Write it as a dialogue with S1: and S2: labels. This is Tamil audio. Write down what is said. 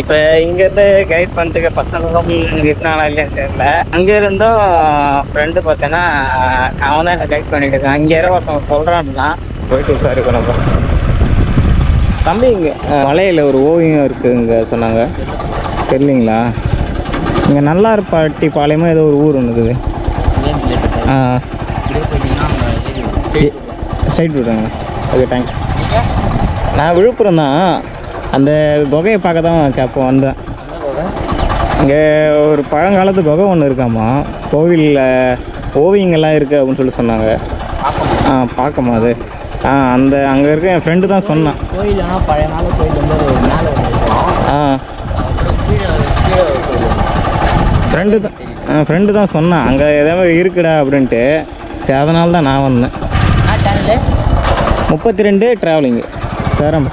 S1: இப்போ இங்கேருந்து கைட் பண்ணுறதுக்கு பசங்களும் இருந்தாங்களா இல்லையான்னு தெரியல. அங்கே இருந்தும் ஃப்ரெண்டு பார்த்தேன்னா அவன் தான் கைட் பண்ணிட்டு இருக்கான். அங்கே யாரோ ஒருத்தவங்க சொல்கிறான்னா போயிட்டு விசாரிக்கணும் நம்ம தம்பி இங்கே மலையில் ஒரு ஓவியம் இருக்குங்க சொன்னாங்க. தெரியலீங்களா? இங்கே நல்லார்பாட்டி பாளையமா ஏதோ ஒரு ஊர் ஒன்று இருக்குது ஆ சைட் விடுங்க. ஓகே தேங்க்ஸ் நான் விழுப்புரம் தான். அந்த குகையை பார்க்க தான் கேப்போ வந்தேன் இங்கே ஒரு பழங்காலத்து குகை ஒன்று இருக்காமா? கோவிலில் ஓவியங்கள்லாம் இருக்குது அப்படின்னு சொல்லி சொன்னாங்க. ஆ பார்க்கமா அது? ஆ அந்த அங்கே இருக்க என் ஃப்ரெண்டு தான் சொன்னான். ஆ. ஃப்ரெண்டு தான் ஆ ஃப்ரெண்டு தான் சொன்னான். அங்கே ஏதாவது இருக்குடா அப்படின்ட்டு. சரி அதனால தான் நான் வந்தேன். முப்பத்தி ரெண்டு ட்ராவலிங்கு சேரம்